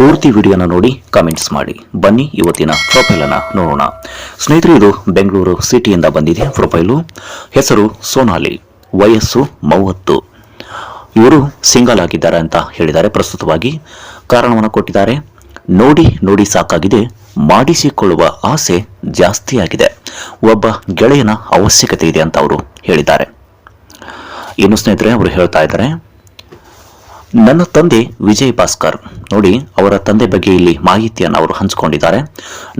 ಪೂರ್ತಿ ವಿಡಿಯೋನ ನೋಡಿ ಕಮೆಂಟ್ಸ್ ಮಾಡಿ. ಬನ್ನಿ ಇವತ್ತಿನ ಪ್ರೊಫೈಲನ್ನು ನೋಡೋಣ. ಸ್ನೇಹಿತರು, ಇದು ಬೆಂಗಳೂರು ಸಿಟಿಯಿಂದ ಬಂದಿದೆ ಪ್ರೊಫೈಲು. ಹೆಸರು ಸೋನಾಲಿ, ವಯಸ್ಸು ಮೂವತ್ತು. ಇವರು ಸಿಂಗಲ್ ಆಗಿದ್ದಾರೆ ಅಂತ ಹೇಳಿದ್ದಾರೆ ಪ್ರಸ್ತುತವಾಗಿ. ಕಾರಣವನ್ನು ಕೊಟ್ಟಿದ್ದಾರೆ. ನೋಡಿ ನೋಡಿ ಸಾಕಾಗಿದೆ. ಮಾಡಿಸಿಕೊಳ್ಳುವ ಆಸೆ ಜಾಸ್ತಿಯಾಗಿದೆ ಒಬ್ಬ ಗೆಳೆಯನ ಅವಶ್ಯಕತೆ ಇದೆ ಅಂತ ಅವರು ಹೇಳಿದ್ದಾರೆ. ಇನ್ನು ಸ್ನೇಹಿತರೆ, ಅವರು ಹೇಳ್ತಾ ಇದ್ದಾರೆ. ನನ್ನ ತಂದೆ ವಿಜಯ್ ಭಾಸ್ಕರ್. ನೋಡಿ, ಅವರ ತಂದೆ ಬಗ್ಗೆ ಇಲ್ಲಿ ಮಾಹಿತಿಯನ್ನು ಅವರು ಹಂಚಿಕೊಂಡಿದ್ದಾರೆ.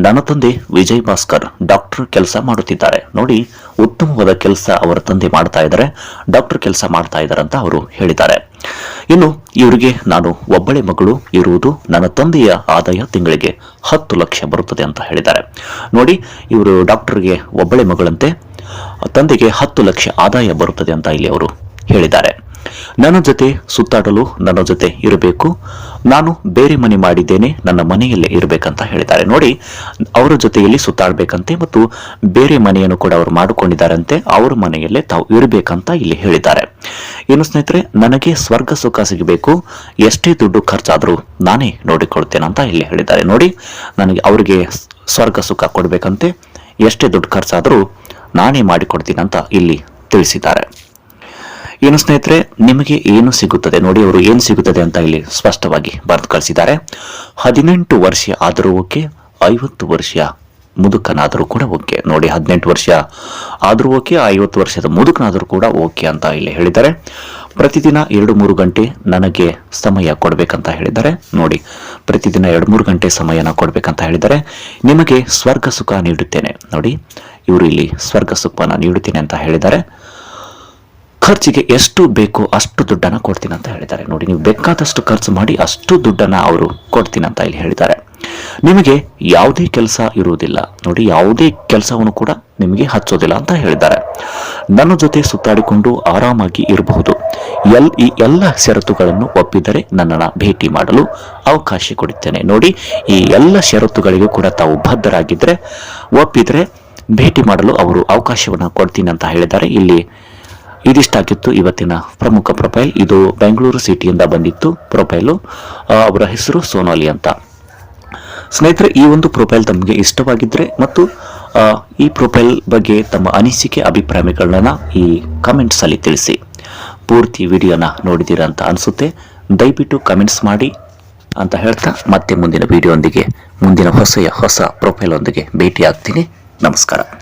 ನನ್ನ ತಂದೆ ವಿಜಯ್ ಭಾಸ್ಕರ್ ಡಾಕ್ಟರ್ ಕೆಲಸ ಮಾಡುತ್ತಿದ್ದಾರೆ. ನೋಡಿ, ಉತ್ತಮವಾದ ಕೆಲಸ ಅವರ ತಂದೆ ಮಾಡ್ತಾ ಇದ್ದಾರೆ. ಡಾಕ್ಟರ್ ಕೆಲಸ ಮಾಡ್ತಾ ಇದ್ದಾರೆ ಅಂತ ಅವರು ಹೇಳಿದ್ದಾರೆ. ಇನ್ನು ಇವರಿಗೆ ನಾನು ಒಬ್ಬಳೆ ಮಗಳು ಇರುವುದು ನನ್ನ ತಂದೆಯ ಆದಾಯ ತಿಂಗಳಿಗೆ ಹತ್ತು ಲಕ್ಷ ಬರುತ್ತದೆ ಅಂತ ಹೇಳಿದ್ದಾರೆ. ನೋಡಿ, ಇವರು ಡಾಕ್ಟರ್ಗೆ ಒಬ್ಬಳೆ ಮಗಳಂತೆ, ತಂದೆಗೆ ಹತ್ತು ಲಕ್ಷ ಆದಾಯ ಬರುತ್ತದೆ ಅಂತ ಇಲ್ಲಿ ಅವರು ಹೇಳಿದ್ದಾರೆ. ನನ್ನ ಜೊತೆ ಸುತ್ತಾಡಲು ನನ್ನ ಜೊತೆ ಇರಬೇಕು. ನಾನು ಬೇರೆ ಮನೆ ಮಾಡಿದ್ದೇನೆ, ನನ್ನ ಮನೆಯಲ್ಲೇ ಇರಬೇಕಂತ ಹೇಳಿದ್ದಾರೆ. ನೋಡಿ, ಅವರ ಜೊತೆಯಲ್ಲಿ ಸುತ್ತಾಡಬೇಕಂತೆ ಮತ್ತು ಬೇರೆ ಮನೆಯನ್ನು ಕೂಡ ಅವರು ಮಾಡಿಕೊಂಡಿದ್ದಾರಂತೆ, ಅವರ ಮನೆಯಲ್ಲೇ ತಾವು ಇರಬೇಕಂತ ಇಲ್ಲಿ ಹೇಳಿದ್ದಾರೆ. ಏನು ಸ್ನೇಹಿತರೆ, ನನಗೆ ಸ್ವರ್ಗ ಸುಖ ಸಿಗಬೇಕು, ಎಷ್ಟೇ ದುಡ್ಡು ಖರ್ಚಾದರೂ ನಾನೇ ನೋಡಿಕೊಳ್ತೇನೆ ಅಂತ ಇಲ್ಲಿ ಹೇಳಿದ್ದಾರೆ. ನೋಡಿ, ನನಗೆ ಅವರಿಗೆ ಸ್ವರ್ಗ ಸುಖ ಕೊಡಬೇಕಂತೆ, ಎಷ್ಟೇ ದುಡ್ಡು ಖರ್ಚಾದರೂ ನಾನೇ ಮಾಡಿಕೊಡ್ತೀನಿ ಅಂತ ಇಲ್ಲಿ ತಿಳಿಸಿದ್ದಾರೆ. ಏನು ಸ್ನೇಹಿತರೆ, ನಿಮಗೆ ಏನು ಸಿಗುತ್ತದೆ? ನೋಡಿ, ಅವರು ಏನು ಸಿಗುತ್ತದೆ ಅಂತ ಇಲ್ಲಿ ಸ್ಪಷ್ಟವಾಗಿ ಬರೆದು ಕಳಿಸಿದ್ದಾರೆ. ಹದಿನೆಂಟು ವರ್ಷ ಆದರೂ ಓಕೆ, ಐವತ್ತು ವರ್ಷ ಮುದುಕನಾದರೂ ಕೂಡ ಓಕೆ. ನೋಡಿ, ಹದಿನೆಂಟು ವರ್ಷ ಆದರೂ ಓಕೆ, ಐವತ್ತು ವರ್ಷದ ಮುದುಕನಾದರೂ ಕೂಡ ಓಕೆ ಅಂತ ಇಲ್ಲಿ ಹೇಳಿದ್ದಾರೆ. ಪ್ರತಿದಿನ ಎರಡು ಮೂರು ಗಂಟೆ ನನಗೆ ಸಮಯ ಕೊಡಬೇಕಂತ ಹೇಳಿದ್ದಾರೆ. ನೋಡಿ, ಪ್ರತಿದಿನ ಎರಡು ಮೂರು ಗಂಟೆ ಸಮಯನ ಕೊಡಬೇಕಂತ ಹೇಳಿದ್ದಾರೆ. ನಿಮಗೆ ಸ್ವರ್ಗ ಸುಖ ನೀಡುತ್ತೇನೆ. ನೋಡಿ, ಇವರು ಇಲ್ಲಿ ಸ್ವರ್ಗ ಸುಖವನ್ನು ನೀಡುತ್ತೇನೆ ಅಂತ ಹೇಳಿದ್ದಾರೆ. ಖರ್ಚಿಗೆ ಎಷ್ಟು ಬೇಕೋ ಅಷ್ಟು ದುಡ್ಡನ್ನು ಕೊಡ್ತೀನಿ ಅಂತ ಹೇಳಿದ್ದಾರೆ. ನೋಡಿ, ನೀವು ಬೇಕಾದಷ್ಟು ಖರ್ಚು ಮಾಡಿ ಅಷ್ಟು ದುಡ್ಡನ್ನು ಅವರು ಕೊಡ್ತೀನಿ ಅಂತ ಇಲ್ಲಿ ಹೇಳಿದ್ದಾರೆ. ನಿಮಗೆ ಯಾವುದೇ ಕೆಲಸ ಇರುವುದಿಲ್ಲ. ನೋಡಿ, ಯಾವುದೇ ಕೆಲಸವನ್ನು ಕೂಡ ನಿಮಗೆ ಹಚ್ಚೋದಿಲ್ಲ ಅಂತ ಹೇಳಿದ್ದಾರೆ. ನನ್ನ ಜೊತೆ ಸುತ್ತಾಡಿಕೊಂಡು ಆರಾಮಾಗಿ ಇರಬಹುದು. ಎಲ್, ಈ ಎಲ್ಲ ಷರತ್ತುಗಳನ್ನು ಒಪ್ಪಿದರೆ ನನ್ನನ್ನು ಭೇಟಿ ಮಾಡಲು ಅವಕಾಶ ಕೊಡುತ್ತೇನೆ. ನೋಡಿ, ಈ ಎಲ್ಲ ಷರತ್ತುಗಳಿಗೂ ಕೂಡ ತಾವು ಬದ್ಧರಾಗಿದ್ದರೆ, ಒಪ್ಪಿದರೆ ಭೇಟಿ ಮಾಡಲು ಅವರು ಅವಕಾಶವನ್ನು ಕೊಡ್ತೀನಿ ಅಂತ ಹೇಳಿದ್ದಾರೆ. ಇಲ್ಲಿ ಇದಿಷ್ಟಾಗಿತ್ತು ಇವತ್ತಿನ ಪ್ರಮುಖ ಪ್ರೊಫೈಲ್. ಇದು ಬೆಂಗಳೂರು ಸಿಟಿಯಿಂದ ಬಂದಿತ್ತು ಪ್ರೊಫೈಲು. ಅವರ ಹೆಸರು ಸೋನಾಲಿ ಅಂತ. ಸ್ನೇಹಿತರೆ, ಈ ಒಂದು ಪ್ರೊಫೈಲ್ ತಮಗೆ ಇಷ್ಟವಾಗಿದ್ದರೆ ಮತ್ತು ಈ ಪ್ರೊಫೈಲ್ ಬಗ್ಗೆ ತಮ್ಮ ಅನಿಸಿಕೆ, ಅಭಿಪ್ರಾಯಗಳನ್ನ ಈ ಕಮೆಂಟ್ಸಲ್ಲಿ ತಿಳಿಸಿ. ಪೂರ್ತಿ ವಿಡಿಯೋನ ನೋಡಿದ್ದೀರಾ ಅಂತ ಅನಿಸುತ್ತೆ. ದಯವಿಟ್ಟು ಕಮೆಂಟ್ಸ್ ಮಾಡಿ ಅಂತ ಹೇಳ್ತಾ ಮತ್ತೆ ಮುಂದಿನ ವಿಡಿಯೋ ಮುಂದಿನ ಹೊಸ ಹೊಸ ಪ್ರೊಫೈಲೊಂದಿಗೆ ಭೇಟಿಯಾಗ್ತೀನಿ. ನಮಸ್ಕಾರ.